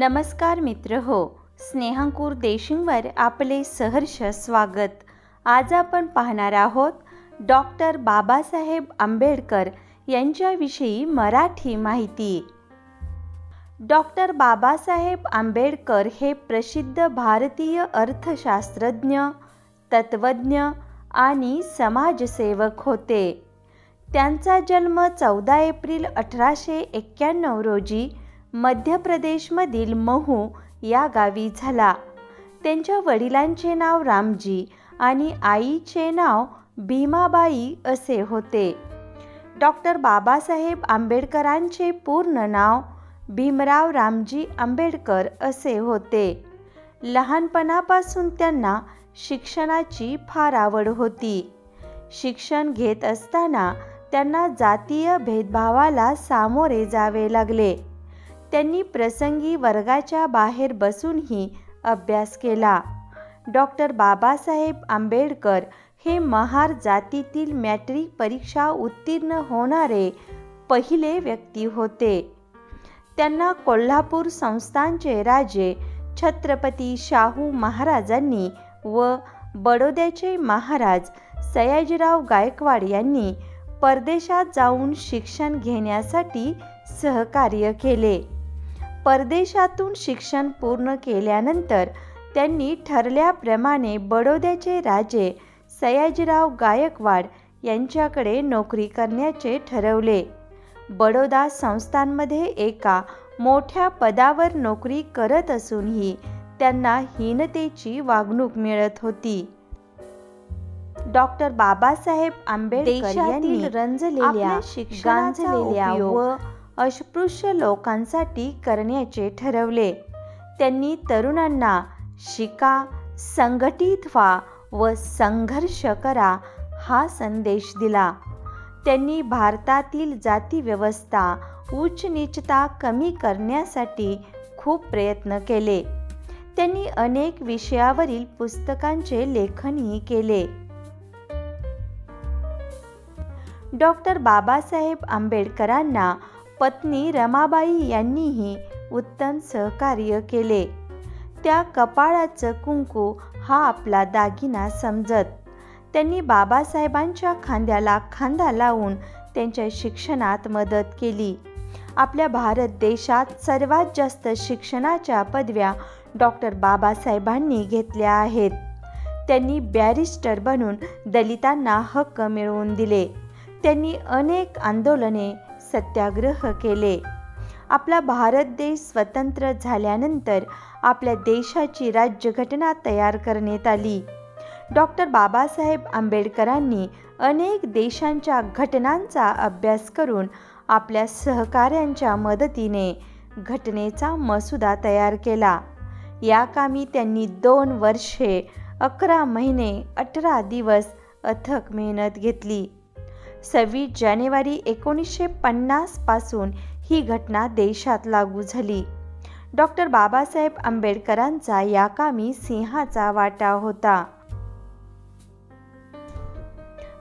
नमस्कार मित्र हो. स्नेहांकूर देशिंगवर आपले सहर्ष स्वागत. आज आपण पाहणार आहोत डॉक्टर बाबासाहेब आंबेडकर यांच्याविषयी मराठी माहिती. डॉक्टर बाबासाहेब आंबेडकर हे प्रसिद्ध भारतीय अर्थशास्त्रज्ञ तत्त्वज्ञ आणि समाजसेवक होते. त्यांचा जन्म चौदा एप्रिल अठराशे एक्क्याण्णव रोजी मध्य प्रदेशमधील महू या गावी झाला. त्यांच्या वडिलांचे नाव रामजी आणि आईचे नाव भीमाबाई असे होते. डॉक्टर बाबासाहेब आंबेडकरांचे पूर्ण नाव भीमराव रामजी आंबेडकर असे होते. लहानपणापासून त्यांना शिक्षणाची फार आवड होती. शिक्षण घेत असताना त्यांना जातीय भेदभावाला सामोरे जावे लागले. त्यांनी प्रसंगी वर्गाच्या बाहेर बसूनही अभ्यास केला. डॉक्टर बाबासाहेब आंबेडकर हे महार जातीतील मॅट्रिक परीक्षा उत्तीर्ण होणारे पहिले व्यक्ती होते. त्यांना कोल्हापूर संस्थानचे राजे छत्रपती शाहू महाराजांनी व बडोद्याचे महाराज सयाजीराव गायकवाड यांनी परदेशात जाऊन शिक्षण घेण्यासाठी सहकार्य केले. परदेशातून शिक्षण पूर्ण केल्यानंतर त्यांनी ठरल्याप्रमाणे बडोद्याचे राजे सयाजीराव गायकवाड यांच्याकडे नोकरी करण्याचे ठरवले. बडोदा संस्थांमध्ये एका मोठ्या पदावर नोकरी करत असूनही त्यांना हीनतेची वागणूक मिळत होती. डॉक्टर बाबासाहेब आंबेडकर यांनी रंजलेल्या गांजलेल्या व अस्पृश्य लोकांसाठी करण्याचे ठरवले. त्यांनी तरुणांना शिका संघटित व्हा व संघर्ष करा हा संदेश दिला. त्यांनी भारतातील जातीव्यवस्था उच्च नीचता कमी करण्यासाठी खूप प्रयत्न केले. त्यांनी अनेक विषयावरील पुस्तकांचे लेखनही केले. डॉक्टर बाबासाहेब आंबेडकरांना पत्नी रमाबाई यांनीही उत्तम सहकार्य केले. त्या कपाळाचं कुंकू हा आपला दागिना समजत. त्यांनी बाबासाहेबांच्या खांद्याला खांदा लावून त्यांच्या शिक्षणात मदत केली. आपल्या भारत देशात सर्वात जास्त शिक्षणाच्या पदव्या डॉक्टर बाबासाहेबांनी घेतल्या आहेत. त्यांनी बॅरिस्टर बनून दलितांना हक्क मिळवून दिले. त्यांनी अनेक आंदोलने सत्याग्रह केले. आपला भारत देश स्वतंत्र झाल्यानंतर आपल्या देशाची राज्यघटना तयार करण्यात आली. डॉक्टर बाबासाहेब आंबेडकरांनी अनेक देशांच्या घटनांचा अभ्यास करून आपल्या सहकाऱ्यांच्या मदतीने घटनेचा मसुदा तयार केला. या कामी त्यांनी दोन वर्षे अकरा महिने अठरा दिवस अथक मेहनत घेतली. सव्वीस जानेवारी एकोणीसशे पन्नासपासून ही घटना देशात लागू झाली. डॉक्टर बाबासाहेब आंबेडकरांचा या कामी सिंहाचा वाटा होता.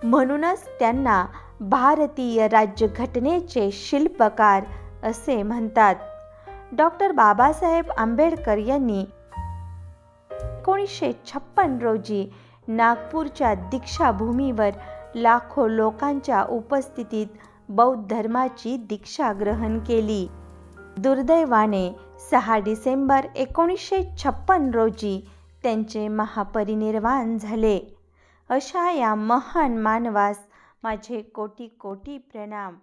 म्हणूनच त्यांना भारतीय राज्यघटनेचे शिल्पकार असे म्हणतात. डॉक्टर बाबासाहेब आंबेडकर यांनी एकोणीसशे छप्पन रोजी नागपूरच्या दीक्षाभूमीवर लाखो लोकांच्या उपस्थितीत बौद्ध धर्माची दीक्षा ग्रहण केली. दुर्दैवाने सहा डिसेंबर एकोणीसशे छप्पन रोजी त्यांचे महापरिनिर्वाण झाले. अशा या महान मानवास माझे कोटी कोटी प्रणाम.